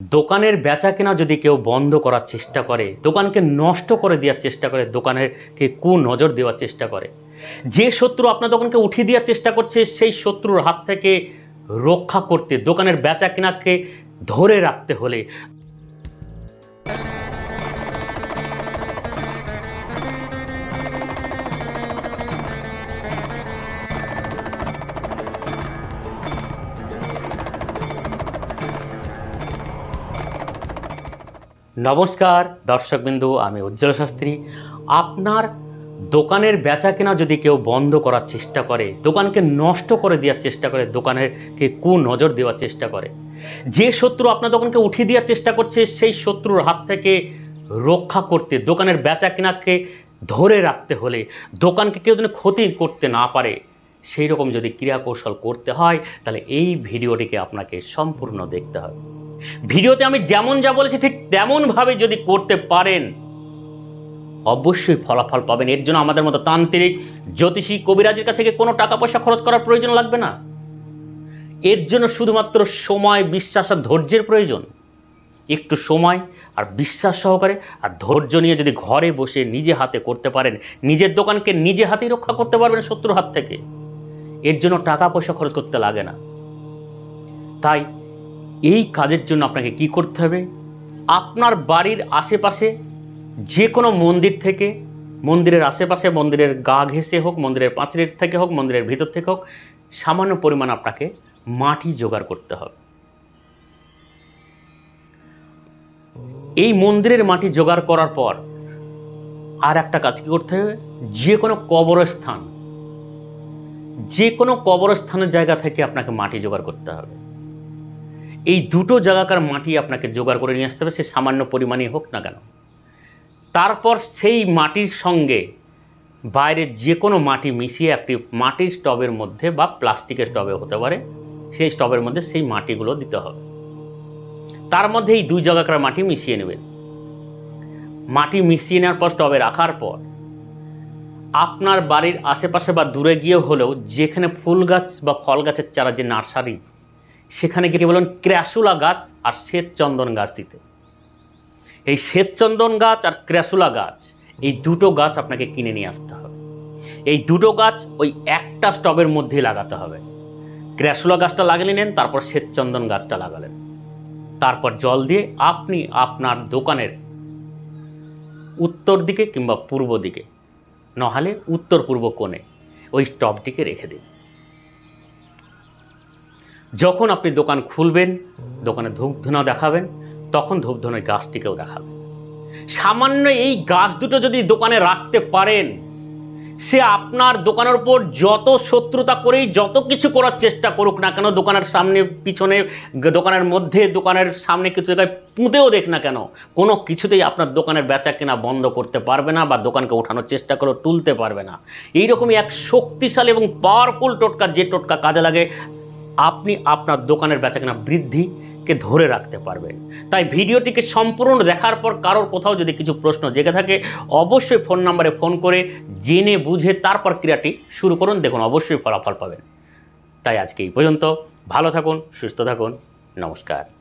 দোকানের বেচা কেনা যদি কেউ বন্ধ করার চেষ্টা করে, দোকানকে নষ্ট করে দেওয়ার চেষ্টা করে, দোকানেরকে কু নজর দেওয়ার চেষ্টা করে, যে শত্রু আপনার দোকানকে উঠিয়ে দেওয়ার চেষ্টা করছে, সেই শত্রুর হাত থেকে রক্ষা করতে, দোকানের বেচা কেনাকে ধরে রাখতে হলে নমস্কার, দর্শকবিন্দু, আমি উজ্জ্বল শাস্ত্রী। আপনার দোকানের বেচা কেনা যদি কেউ বন্ধ করার চেষ্টা করে, দোকানকে নষ্ট করে দেওয়ার চেষ্টা করে, দোকানেরকে কু নজর দেওয়ার চেষ্টা করে, যে শত্রু আপনার দোকানকে উঠিয়ে দেওয়ার চেষ্টা করছে, সেই শত্রুর হাত থেকে রক্ষা করতে, দোকানের বেচা কেনাকে ধরে রাখতে হলে, দোকানকে কেউ যেন ক্ষতি করতে না পারে, সেই রকম যদি ক্রিয়া কৌশল করতে হয়, তাহলে এই ভিডিওটিকে আপনাকে সম্পূর্ণ দেখতে হবে। ভিডিওতে আমি যেমন যা বলেছি ঠিক তেমনভাবে যদি করতে পারেন, অবশ্যই ফলাফল পাবেন। এর জন্য আমাদের মতো তান্ত্রিক, জ্যোতিষী, কবিরাজের কাছে কোনো টাকা পয়সা খরচ করার প্রয়োজন লাগবে না। এর জন্য শুধুমাত্র সময়, বিশ্বাস আর ধৈর্যের প্রয়োজন। একটু সময় আর বিশ্বাস সহকারে আর ধৈর্য নিয়ে যদি ঘরে বসে নিজে হাতে করতে পারেন, নিজের দোকানকে নিজে হাতেই রক্ষা করতে পারবেন শত্রুর হাত থেকে। এর জন্য টাকা পয়সা খরচ করতে লাগে না। তাই এই কাজের জন্য আপনাকে কি করতে হবে? আপনার বাড়ির আশেপাশে যে কোনো মন্দির থেকে, মন্দিরের আশেপাশে, মন্দিরের গা ঘেঁষে হোক, মন্দিরের পাঁচিলের থেকে হোক, মন্দিরের ভিতর থেকে হোক, সামান্য পরিমাণ আপনাকে মাটি জোগাড় করতে হবে। এই মন্দিরের মাটি জোগাড় করার পর আর একটা কাজ কি করতে হবে? যে কোনো কবরস্থান যে কোনো কবরস্থানের জায়গা থেকে আপনাকে মাটি জোগাড় করতে হবে। এই দুটো জায়গাকার মাটি আপনাকে জোগাড় করে নিয়ে আসতে হবে, সে সামান্য পরিমাণে হোক না কেন। তারপর সেই মাটির সঙ্গে বাইরে যে কোনো মাটি মিশিয়ে একটি মাটির স্টবের মধ্যে বা প্লাস্টিকের স্টবে হতে পারে, সেই স্টবের মধ্যে সেই মাটিগুলো দিতে হবে। তার মধ্যে এই দুই জায়গাকার মাটি মিশিয়ে নেবেন। মাটি মিশিয়ে নেওয়ার পর স্টবে রাখার পর আপনার বাড়ির আশেপাশে বা দূরে গিয়ে হলেও যেখানে ফুল গাছ বা ফল গাছের চারা যে নার্সারি সেখানে গিয়ে বলুন ক্র্যাসুলা গাছ আর শ্বেতচন্দন গাছ দিতে। এই শ্বেতচন্দন গাছ আর ক্র্যাসুলা গাছ, এই দুটো গাছ আপনাকে কিনে নিয়ে আসতে হবে। এই দুটো গাছ ওই একটা স্টবের মধ্যেই লাগাতে হবে। ক্র্যাসুলা গাছটা লাগিয়ে নেন, তারপর শ্বেতচন্দন গাছটা লাগালেন। তারপর জল দিয়ে আপনি আপনার দোকানের উত্তর দিকে কিংবা পূর্ব দিকে, নহালে উত্তর পূর্ব কোণে ওই স্টবটিকে রেখে দিন। যখন আপনি দোকান খুলবেন, দোকানে ধূপধুনা দেখাবেন, তখন ধূপধুনের গাছটিকেও দেখাবেন। সামান্য এই গাছ দুটো যদি দোকানে রাখতে পারেন, সে আপনার দোকানের উপর যত শত্রুতা করেই যত কিছু করার চেষ্টা করুক না কেন, দোকানের সামনে, পিছনে, দোকানের মধ্যে, দোকানের সামনে কিছু জায়গায় পুঁতেও দেখ না কেন, কোনো কিছুতেই আপনার দোকানের বেচা কেনা বন্ধ করতে পারবে না বা দোকানকে ওঠানোর চেষ্টা করে তুলতে পারবে না। এইরকমই এক শক্তিশালী এবং পাওয়ারফুল টোটকা, যে টোটকা কাজে লাগে আপনি আপনার দোকানের বেচাকেনা বৃদ্ধিকে ধরে রাখতে পারবেন। তাই ভিডিওটিকে সম্পূর্ণ দেখার পর কারোর কোথাও যদি কিছু প্রশ্ন জেগে থাকে, অবশ্যই ফোন নাম্বারে ফোন করে জেনে বুঝে তারপর ক্রিয়াটি শুরু করুন। দেখুন, অবশ্যই ফলাফল পাবেন। তাই আজকে এই পর্যন্ত। ভালো থাকুন, সুস্থ থাকুন। নমস্কার।